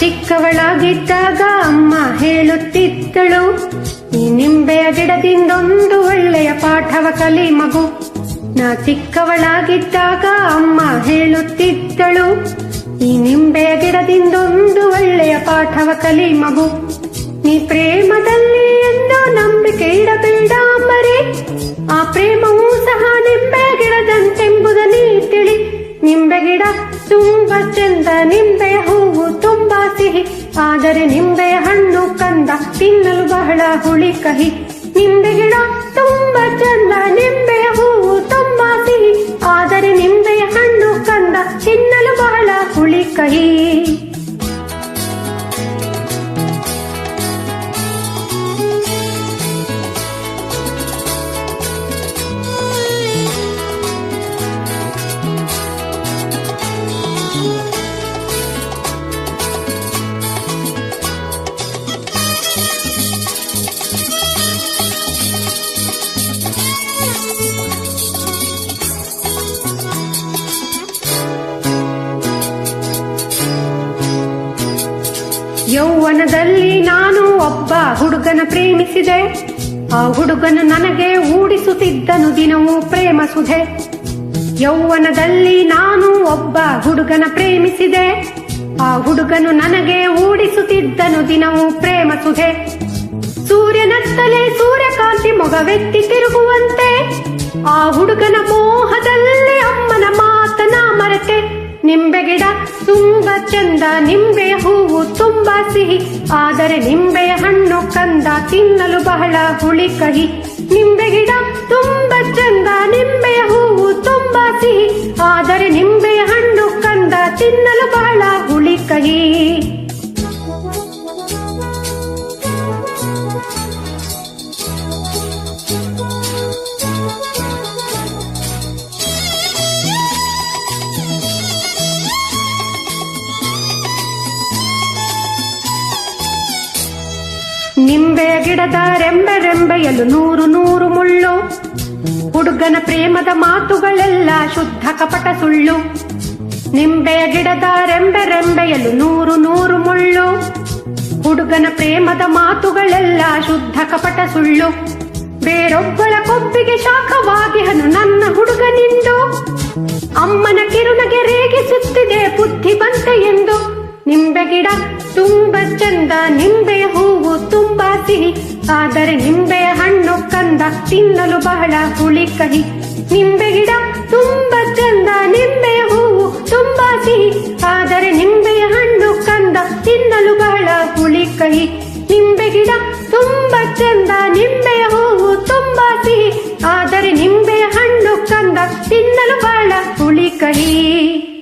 ಚಿಕ್ಕವಳಾಗಿದ್ದಾಗ ಅಮ್ಮ ಹೇಳುತ್ತಿದ್ದಳು, ಈ ನಿಂಬೆಯ ಗಿಡದಿಂದೊಂದು ಒಳ್ಳೆಯ ಪಾಠವ ಕಲಿ ಮಗು. ನಾ ಚಿಕ್ಕವಳಾಗಿದ್ದಾಗ ಅಮ್ಮ ಹೇಳುತ್ತಿದ್ದಳು, ಈ ನಿಂಬೆಯ ಗಿಡದಿಂದೊಂದು ಒಳ್ಳೆಯ ಪಾಠವ ಕಲಿ ಮಗು. ನೀ ಪ್ರೇಮದಲ್ಲಿ ಎಂದು ನಂಬಿಕೆ ಇಡಬೇಡ ಮರೆ ಆ ಪ್ರೇಮವೂ ಸಹ ನಿಂಬೆ ಗಿಡದಂತೆಂಬುದ ನೀ ತಿಳಿ. ನಿಂಬೆ ಗಿಡ ತುಂಬ ಚಂದ ನಿಂಬೆ ಹೂವು ತುಂಬಾ ಸಿಹಿ ಆದರೆ ನಿಂಬೆಯ ಹಣ್ಣು ಕಂದ ತಿನ್ನಲು ಬಹಳ ಹುಳಿ ಕಹಿ. ನಿಂಬೆ ಗಿಡ ತುಂಬಾ ಚಂದ, ನಿಂಬೆಯ ಹೂವು ತುಂಬಾ ಸಿಹಿ. ಆದರೆ ನಿಂಬೆಯ ಹಣ್ಣು ಕಂದ ತಿನ್ನಲು ಬಹಳ ಹುಳಿ ಕಹಿ. ಯೌವನದಲ್ಲಿ ನಾನು ಒಬ್ಬ ಹುಡುಗನ ಪ್ರೇಮಿಸಿದೆ. ಆ ಹುಡುಗನ ನನಗೆ ಊಡಿಸುತ್ತಿದ್ದನು ದಿನವೂ ಪ್ರೇಮ ಸುಧೆ. ಯೌವನದಲ್ಲಿ ನಾನು ಒಬ್ಬ ಹುಡುಗನ ಪ್ರೇಮಿಸಿದೆ. ಆ ಹುಡುಗನು ನನಗೆ ಊಡಿಸುತ್ತಿದ್ದನು ದಿನವೂ ಪ್ರೇಮ ಸುಧೆ. ಸೂರ್ಯನತ್ತಲೇ ಸೂರ್ಯಕಾಂತಿ ಮೊಗವೆತ್ತಿ ತಿರುಗುವಂತೆ, ಆ ಹುಡುಗನ ಮೋಹದಲ್ಲಿ ಅಮ್ಮನ ಮಾತನ ಮರೆತೆ. ನಿಂಬೆ ಗಿಡ ತುಂಬ ಚಂದ ನಿಂಬೆ ಹೂವು ಸಿಹಿ ಆದರೆ ನಿಂಬೆಯ ಹಣ್ಣು ಕಂದ ತಿನ್ನಲು ಬಹಳ ಹುಳಿ ಕಹಿ. ನಿಂಬೆ ಗಿಡ ತುಂಬಾ ಚಂದ, ನಿಂಬೆಯ ಹೂವು ತುಂಬಾ ಸಿಹಿ. ಆದರೆ ನಿಂಬೆಯ ಹಣ್ಣು ಕಂದ ತಿನ್ನಲು ಬಹಳ ಹುಳಿ ಕಹಿ. ಗಿಡದ ರೆಂಬೆ ರೆಂಬೆಯಲು ನೂರು ನೂರು ಮುಳ್ಳು. ಹುಡುಗನ ಪ್ರೇಮದ ಮಾತುಗಳೆಲ್ಲ ಶುದ್ಧ ಕಪಟ ಸುಳ್ಳು. ನಿಂಬೆಯ ಗಿಡದ ರೆಂಬೆ ರೆಂಬೆಯಲು ನೂರು ನೂರು ಮುಳ್ಳು. ಹುಡುಗನ ಪ್ರೇಮದ ಮಾತುಗಳೆಲ್ಲ ಶುದ್ಧ ಕಪಟ ಸುಳ್ಳು. ಬೇರೊಬ್ಬಳ ಕೊಬ್ಬಿಗೆ ಶಾಖವಾಗಿ ಹನು ನನ್ನ ಹುಡುಗನಿಂದು ಅಮ್ಮನ ಕಿರುನಗೆ ರೇಗಿಸುತ್ತಿದೆ ಬುದ್ಧಿ ಬಂತೆ ಎಂದು. ನಿಂಬೆ ಗಿಡ ತುಂಬ ಚಂದ ನಿಂಬೆ ಹೂವು ತುಂಬಾ ಸಿಹಿ ಆದರೆ ನಿಂಬೆಯ ಹಣ್ಣು ಕಂದ ತಿನ್ನಲು ಬಹಳ ಹುಳಿ ಕಹಿ. ನಿಂಬೆ ಗಿಡ ತುಂಬಾ ಚಂದ, ನಿಂಬೆಯ ಹೂವು ತುಂಬಾ ಸಿಹಿ. ಆದರೆ ನಿಂಬೆಯ ಹಣ್ಣು ಕಂದ ತಿನ್ನಲು ಬಹಳ ಹುಳಿ ಕಹಿ. ನಿಂಬೆ ಗಿಡ ತುಂಬಾ ಚಂದ, ನಿಂಬೆಯ ಹೂವು ತುಂಬಾ ಸಿಹಿ. ಆದರೆ ನಿಂಬೆಯ ಹಣ್ಣು ಕಂದ ತಿನ್ನಲು ಬಹಳ ಹುಳಿ ಕಹಿ.